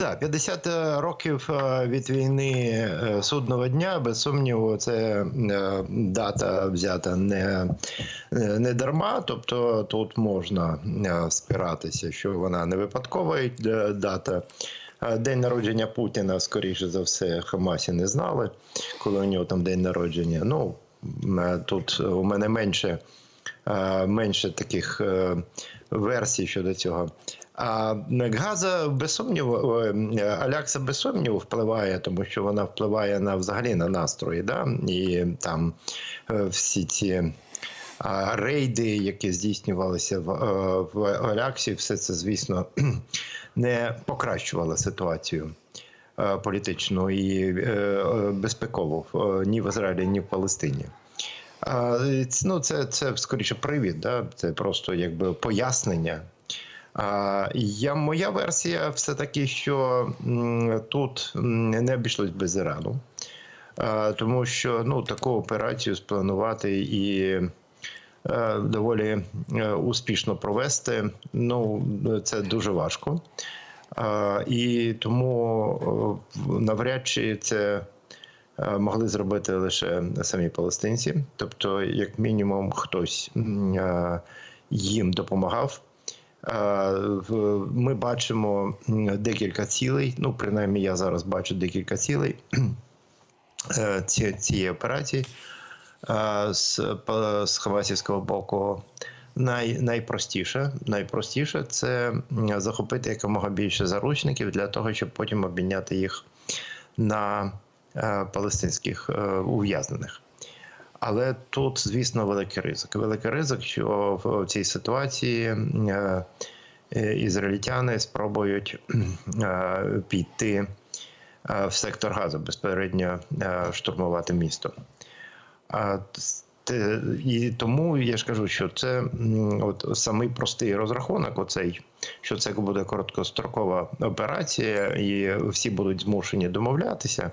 Так, 50 років е, від війни е, судного дня, без сумніву, це е, дата взята не, е, не дарма. Тобто тут можна е, спиратися, що вона не випадкова е, дата. Е, День народження Путіна, скоріше за все, Хамасі не знали, коли у нього там день народження. Ну е, тут у мене менше, е, менше таких е, версій щодо цього. А Газа без сумніву, е, Алякса без сумніву впливає, тому що вона впливає на взагалі на настрої. Да? І там е, всі ці рейди, які здійснювалися в, е, в Аляксі, все це, звісно, не покращувало ситуацію е, політичну і е, е, безпекову е, ні в Ізраїлі, ні в Палестині. Ну, це, це скоріше привід, да? це просто якби пояснення. Я, моя версія все таки, що тут не обійшлось без Ірану, тому що ну, таку операцію спланувати і е, доволі е, успішно провести, ну, це дуже важко. І тому е, навряд чи це могли зробити лише самі палестинці. Тобто, як мінімум, хтось їм допомагав. Е, Ми бачимо декілька цілей. Ну, принаймні, я зараз бачу декілька цілей е, ці- цієї операції е, з, з Хамасівського боку. Най, найпростіше, найпростіше це захопити якомога більше заручників для того, щоб потім обміняти їх на палестинських ув'язнених. Але тут, звісно, великий ризик. Великий ризик, що в цій ситуації е, е, ізраїльтяни спробують е, піти в сектор газу, безпередньо штурмувати місто. І тому я ж кажу, що це от самий простий розрахунок, оцей, що це буде короткострокова операція, і всі будуть змушені домовлятися.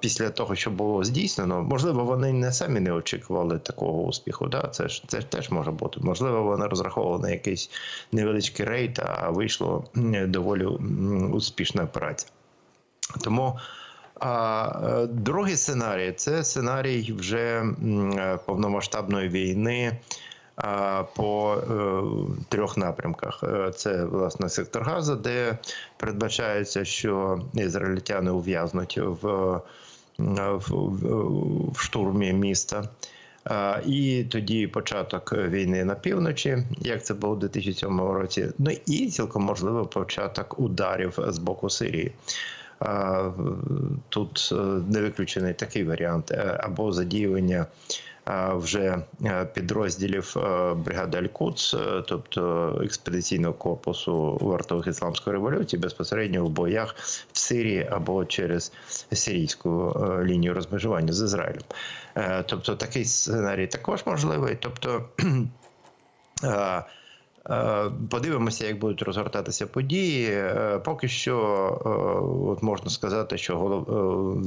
Після того, що було здійснено, можливо, вони не самі не очікували такого успіху. Да? Це ж це теж може бути. Можливо, вони розраховували на якийсь невеличкий рейд, а вийшло доволі успішна операція. Тому а, е, другий сценарій це сценарій вже е, повномасштабної війни. По е, трьох напрямках: Е, це власне сектор Газа, де передбачається, що ізраїльтяни ув'язнуть в, в, в, штурмі міста. І тоді початок війни на півночі, як це було у 2007 році. Ну і цілком можливо початок ударів з боку Сирії. Тут е, не виключений такий варіант, е, або задіювання е, вже підрозділів бригади Аль-Куц, тобто експедиційного корпусу вартових ісламської революції, безпосередньо в боях в Сирії або через сирійську лінію розмежування з Ізраїлем. Тобто такий сценарій також можливий. Тобто Подивимося, як будуть розгортатися події. Поки що, от можна сказати, що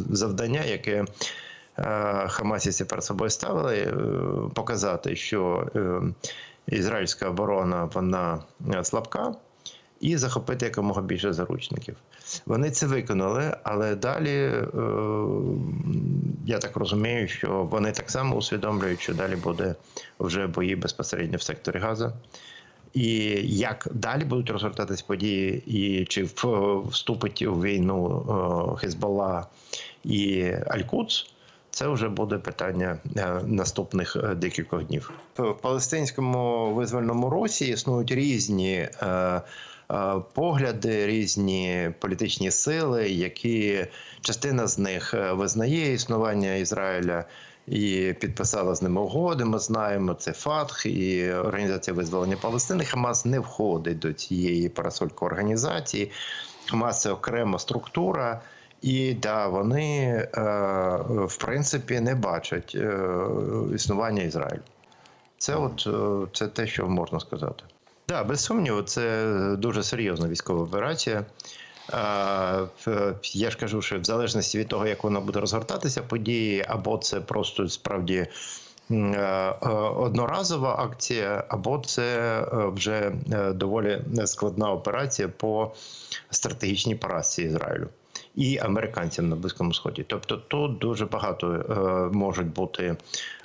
завдання, яке Хамасівці перед собою ставили, е, показати, що е, ізраїльська оборона вона е, слабка. І захопити якомога більше заручників. Вони це виконали, але далі е, я так розумію, що вони так само усвідомлюють, що далі буде вже бої безпосередньо в секторі Газа. І як далі будуть розгортатись події, і чи вступить у війну е, Хезболла і Аль-Куц, це вже буде питання е, наступних е, декількох днів. В палестинському визвольному русі існують різні. е, Погляди, різні політичні сили, які частина з них визнає існування Ізраїля і підписала з ними угоди. Ми знаємо це ФАТХ і Організація визволення Палестини. Хамас не входить до цієї парасольки організації. Хамас це окрема структура. І да, вони е, в принципі не бачать е, існування Ізраїлю. Це от е, це те, що можна сказати. Да, без сумніву, це дуже серйозна військова операція. Я ж кажу, що в залежності від того, як вона буде розгортатися, події, або це просто справді одноразова акція, або це вже доволі складна операція по стратегічній поразці Ізраїлю і американцям на Близькому Сході. Тобто тут дуже багато е, можуть бути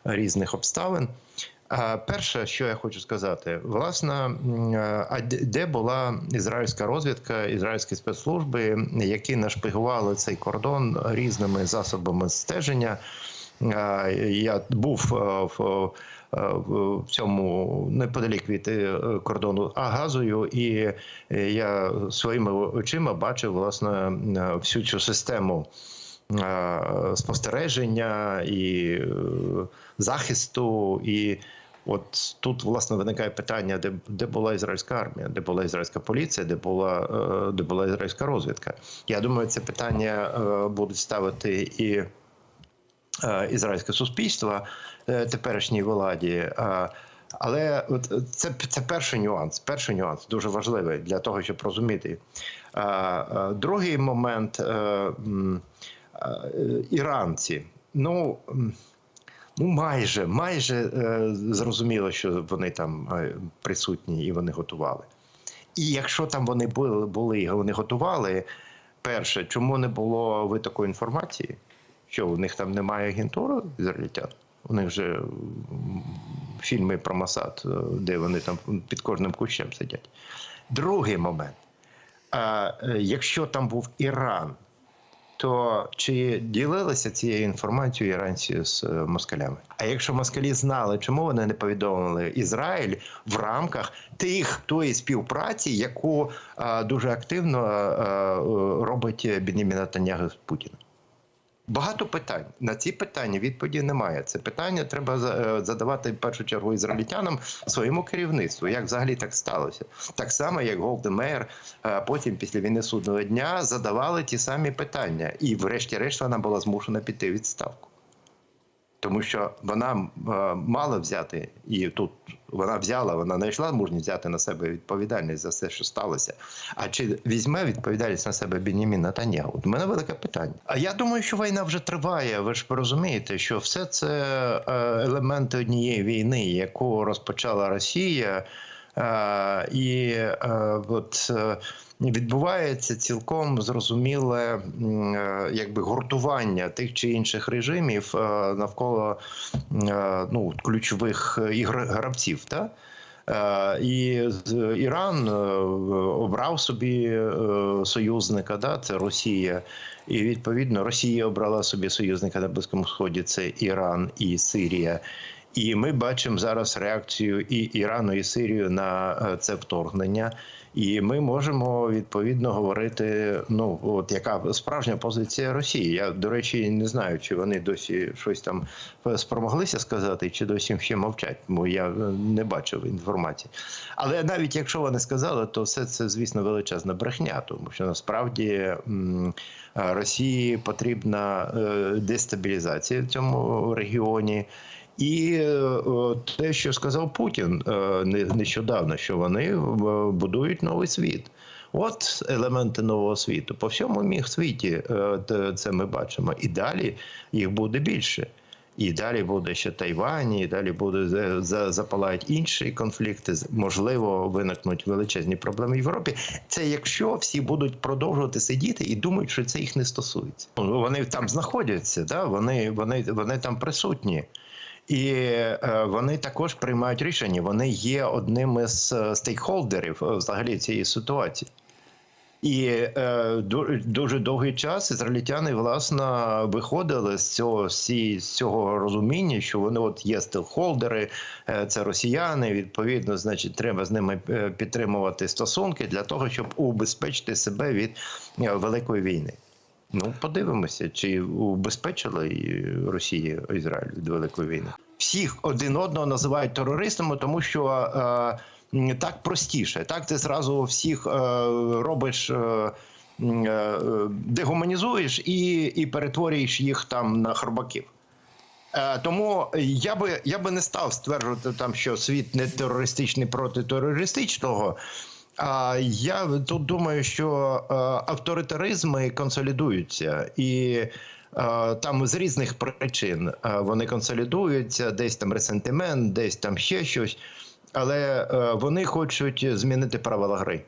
різних обставин. Перше, що я хочу сказати, власне, е, а де була ізраїльська розвідка, ізраїльські спецслужби, які нашпигували цей кордон різними засобами стеження. Я був е, в, е, в цьому неподалік від е, кордону Агазою, і е, я своїми очима бачив власне всю цю систему спостереження і захисту. І от тут власне виникає питання, де, де була ізраїльська армія, де була ізраїльська поліція, де була, де була ізраїльська розвідка. Я думаю, це питання будуть ставити і ізраїльське суспільство е, теперішній владі. Е, Але от це, це перший нюанс. Перший нюанс дуже важливий для того, щоб розуміти. Е, е, Другий момент е, е, іранці. Ну, ну майже, майже е, зрозуміло, що вони там е, присутні і вони готували. І якщо там вони були, були і вони готували, перше, чому не було витоку інформації? Що у них там немає агентури ізраїльтян? У них же фільми про Масад, е, де вони там під кожним кущем сидять. Другий момент. А, е, якщо там був Іран, то чи ділилися цією інформацією іранці з е, москалями? А якщо москалі знали, чому вони не повідомили Ізраїль в рамках тих тої співпраці, яку е, дуже активно е, робить Бенімін Натаньягу з Путіним? Багато питань на ці питання відповіді немає. Це питання треба е, задавати в першу чергу ізраїльтянам своєму керівництву. Як взагалі так сталося? Так само, як Голдемер е, потім, після війни судного дня, задавали ті самі питання, і, врешті-решт, вона була змушена піти відставку. Тому що вона е, мала взяти, і тут вона взяла, вона знайшла мужність взяти на себе відповідальність за все, що сталося. А чи візьме відповідальність на себе Бенімін Натаньягу? У мене велике питання. А я думаю, що війна вже триває. Ви ж розумієте, що все це е, елементи однієї війни, яку розпочала Росія. Е, І е, от е, відбувається цілком зрозуміле якби гуртування тих чи інших режимів навколо ну, ключових гравців. Та? І Іран обрав собі союзника, да, це Росія. І відповідно Росія обрала собі союзника на Близькому Сході, це Іран і Сирія. І ми бачимо зараз реакцію і Ірану, і Сирію на е, це вторгнення. І ми можемо відповідно говорити, ну от яка справжня позиція Росії. Я до речі не знаю, чи вони досі щось там спромоглися сказати, чи досі ще мовчать, бо я е, не бачив інформації. Але навіть якщо вони сказали, то все це, звісно, величезна брехня, тому що насправді е, Росії потрібна е, дестабілізація в цьому регіоні. І е, те, що сказав Путін е, не- нещодавно, що вони е, будують новий світ. От елементи нового світу. По всьому міг світі це ми бачимо. І далі їх буде більше. І далі буде ще Тайвань, і далі буде за- за- запалають інші конфлікти. Можливо, виникнуть величезні проблеми в Європі. Це якщо всі будуть продовжувати сидіти і думають, що це їх не стосується. Ну, Вони там знаходяться, да? вони, вони, вони там присутні. І е, вони також приймають рішення. Вони є одним із е, стейкхолдерів е, взагалі цієї ситуації. І е, дуже довгий час ізраїльтяни власне виходили з цього з цього розуміння, що вони от є стейкхолдери, е, це росіяни. Відповідно, значить, треба з ними підтримувати стосунки для того, щоб убезпечити себе від великої війни. Ну, подивимося, чи убезпечила Росія Ізраїль від великої війни. Всіх один одного називають терористами, тому що е, так простіше. Так ти зразу всіх е, робиш. Е, е, дегуманізуєш і, і перетворюєш їх там на хробаків. Е, Тому я би я би не став стверджувати там, що світ не терористичний проти терористичного. А я тут думаю, що е, авторитаризми консолідуються, і Е, Там з різних причин е, вони консолідуються, десь там ресентимент, десь там ще щось. Але вони хочуть змінити правила гри.